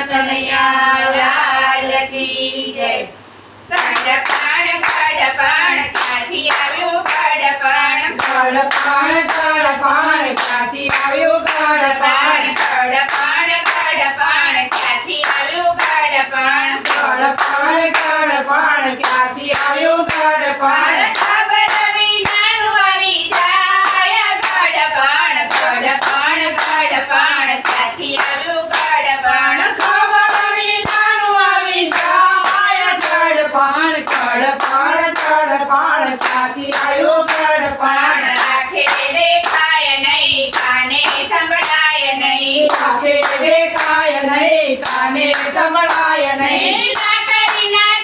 કનૈયા લાલ કી જય કડપાણ કડપાણ ક્યાંથી આવ્યો કડપાણ કડપાણ કડપાણ ક્યાંથી આવ્યો કડપાણ કડપાણ કડપાણ ક્યાંથી આવ્યો કડપાણ કડપાણ કડપાણ ખેડે કાય નહીં કાને સમળાય નહીં લાકડીના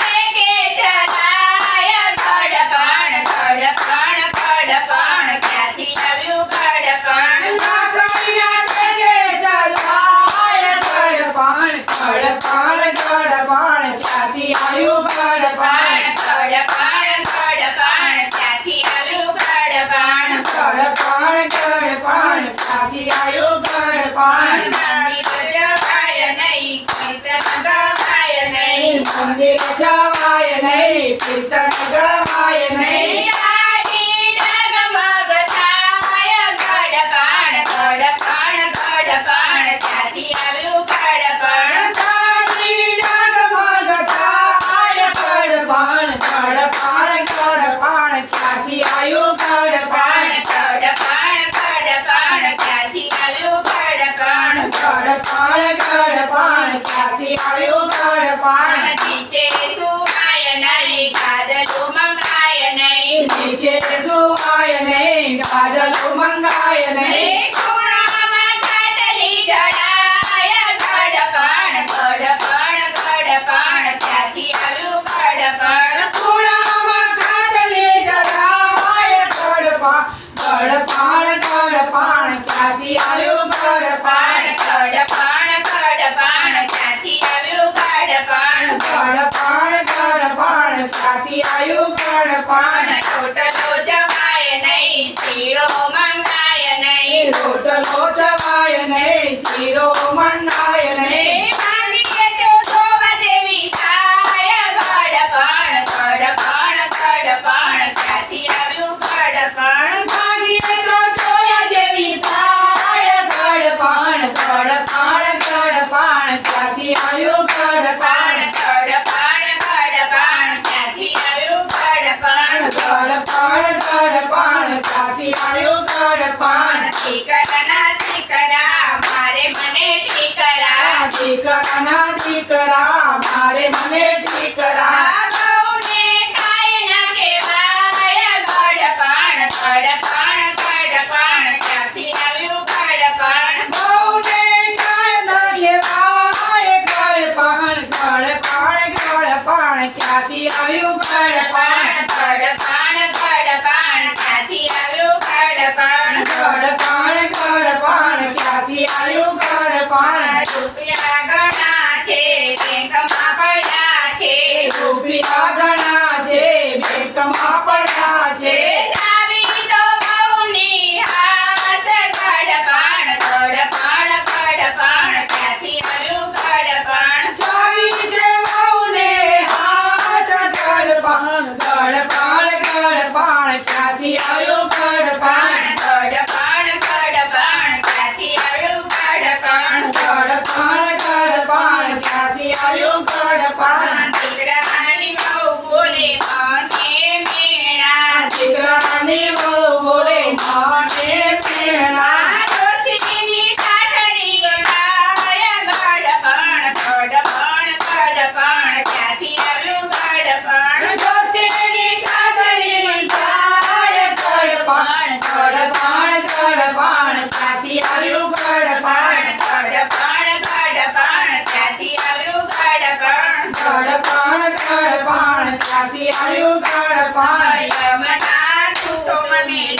Peter, my girl, my name. Peter, my girl, my name. Peter, my girl, my name. Forever. ఇక గణ રૂપિયા ઘણા છે બેંકમાં પડ્યા છે. રૂપિયા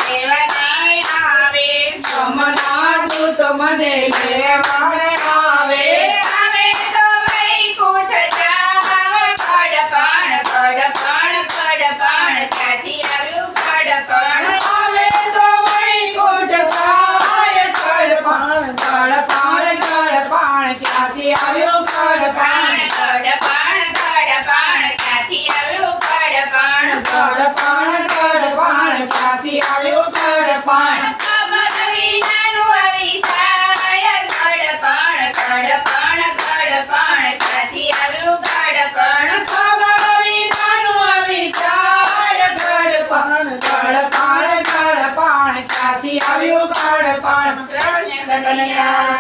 દેવનાય આવે. તમને તું તમને લેવાય કડપાણ